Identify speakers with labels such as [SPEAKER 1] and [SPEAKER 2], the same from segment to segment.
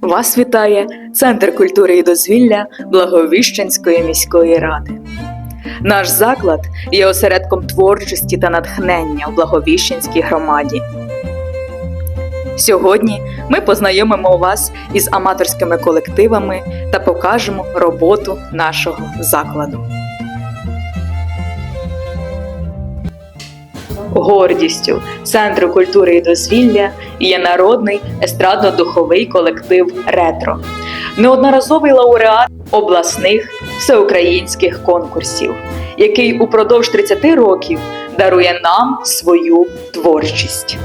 [SPEAKER 1] Вас вітає Центр культури і дозвілля Благовіщенської міської ради. Наш заклад є осередком творчості та натхнення в Благовіщенській громаді. Сьогодні ми познайомимо вас із аматорськими колективами та покажемо роботу нашого закладу. Гордістю Центру культури і дозвілля є народний естрадно-духовий колектив Ретро, неодноразовий лауреат обласних всеукраїнських конкурсів, який упродовж 30 років дарує нам свою творчість.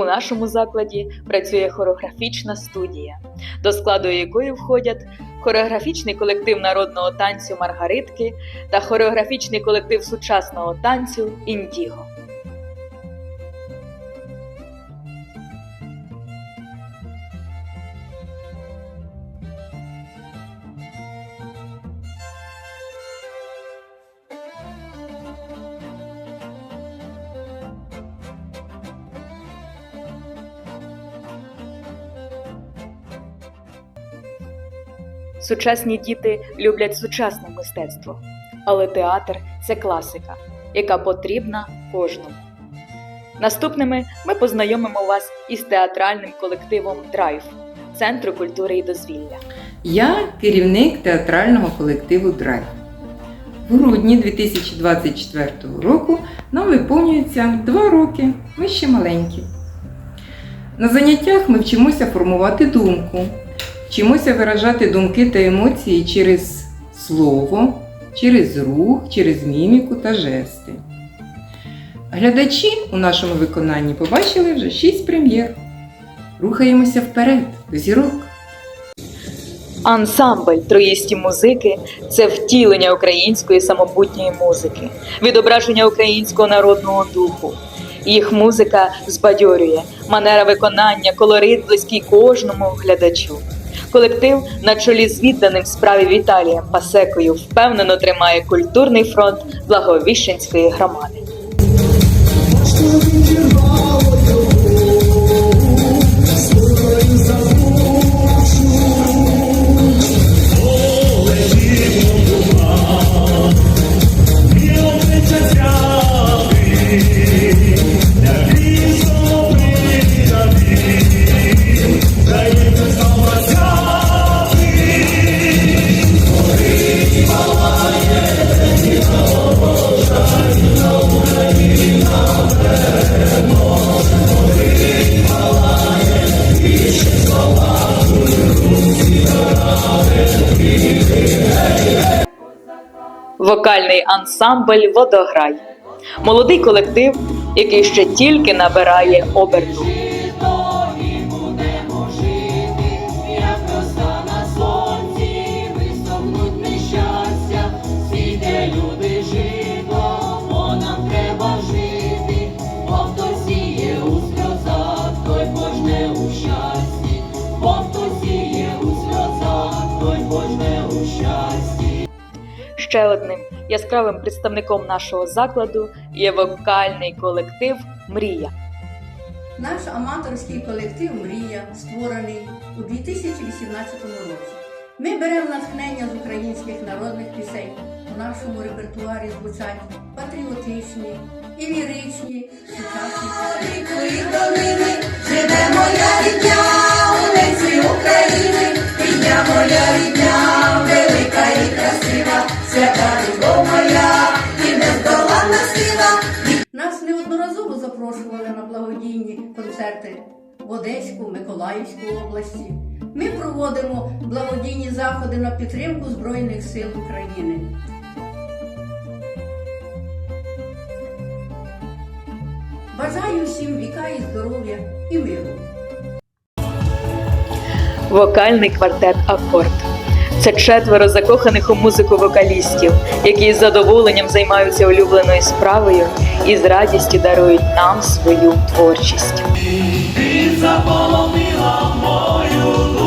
[SPEAKER 1] У нашому закладі працює хореографічна студія, до складу якої входять хореографічний колектив народного танцю Маргаритки та хореографічний колектив сучасного танцю Індіго. Сучасні діти люблять сучасне мистецтво, але театр це класика, яка потрібна кожному. Наступними ми познайомимо вас із театральним колективом Драйв Центру культури і дозвілля.
[SPEAKER 2] Я керівник театрального колективу Драйв. В грудні 2024 року нам виповнюється 2 роки, ми ще маленькі. На заняттях ми вчимося формувати думку, вчимося виражати думки та емоції через слово, через рух, через міміку та жести. Глядачі у нашому виконанні побачили вже 6 прем'єр. Рухаємося вперед до зірок.
[SPEAKER 1] Ансамбль троїсті музики це втілення української самобутньої музики, відображення українського народного духу. Їх музика збадьорює, манера виконання, колорит близький кожному глядачу. Колектив на чолі з відданим справі Віталієм Пасекою впевнено тримає культурний фронт Благовіщенської громади. Вокальний ансамбль Водограй. Молодий колектив, який ще тільки набирає оберту. Ще одним яскравим представником нашого закладу є вокальний колектив Мрія.
[SPEAKER 3] Наш аматорський колектив Мрія створений у 2018 році. Ми беремо натхнення з українських народних пісень. У нашому репертуарі звучать патріотичні і ліричні сучасні пісні.
[SPEAKER 4] Великої
[SPEAKER 3] концерти в Одеську, Миколаївську області. Ми проводимо благодійні заходи на підтримку Збройних сил України. Бажаю всім віка і здоров'я і миру.
[SPEAKER 1] Вокальний квартет Акорд. Це четверо закоханих у музику вокалістів, які з задоволенням займаються улюбленою справою і з радістю дарують нам свою творчість.
[SPEAKER 4] Ти заполонила мою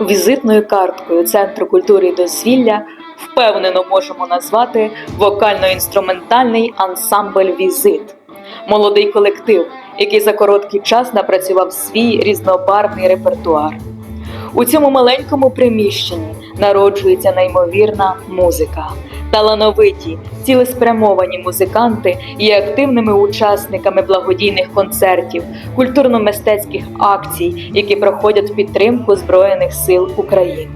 [SPEAKER 1] Візитною карткою Центру культури і дозвілля впевнено можемо назвати вокально-інструментальний ансамбль Візит. Молодий колектив, який за короткий час напрацював свій різнобарвний репертуар. У цьому маленькому приміщенні народжується неймовірна музика. Талановиті, цілеспрямовані музиканти є активними учасниками благодійних концертів, культурно-мистецьких акцій, які проходять в підтримку Збройних сил України.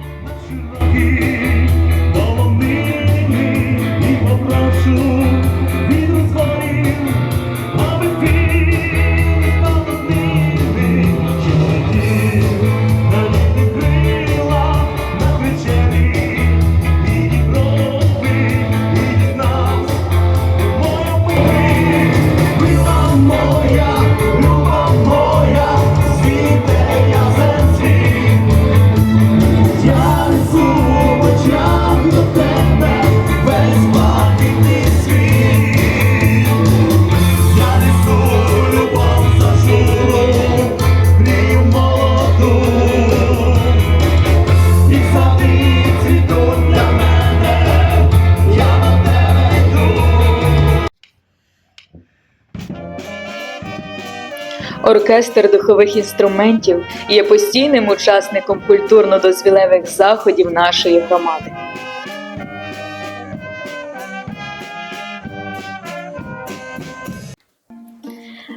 [SPEAKER 1] Оркестр духових інструментів є постійним учасником культурно-дозвілевих заходів нашої громади.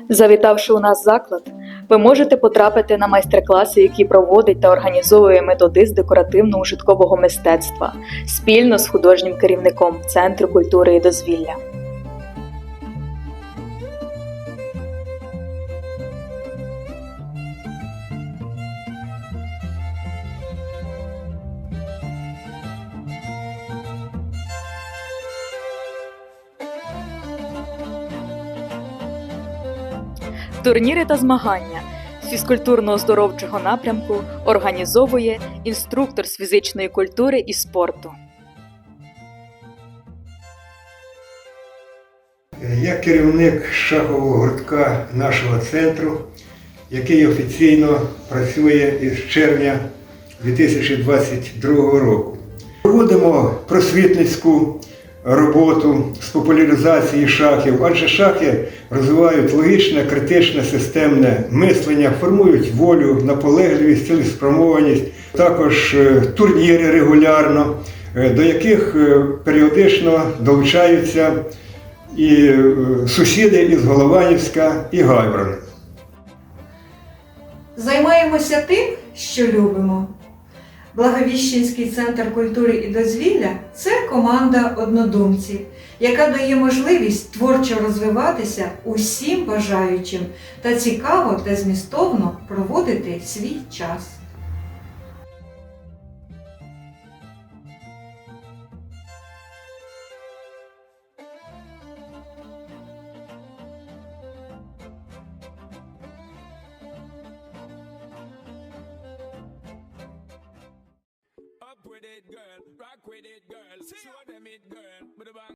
[SPEAKER 1] Завітавши у нас заклад, ви можете потрапити на майстер-класи, які проводить та організовує методист декоративно-ужиткового мистецтва спільно з художнім керівником Центру культури і дозвілля. Турніри та змагання з фізкультурно-оздоровчого напрямку організовує інструктор з фізичної культури і спорту.
[SPEAKER 5] Я керівник шахового гуртка нашого центру, який офіційно працює із червня 2022 року. Проводимо просвітницьку роботу з популяризації шахів, адже шахи розвивають логічне, критичне, системне мислення, формують волю, наполегливість, цілеспрямованість, також е, турніри регулярно, е, до яких е, періодично долучаються і сусіди із Голованівська і Гайворон.
[SPEAKER 6] Займаємося тим, що любимо. Благовіщенський центр культури і дозвілля це команда однодумців, яка дає можливість творчо розвиватися усім бажаючим та цікаво та змістовно проводити свій час.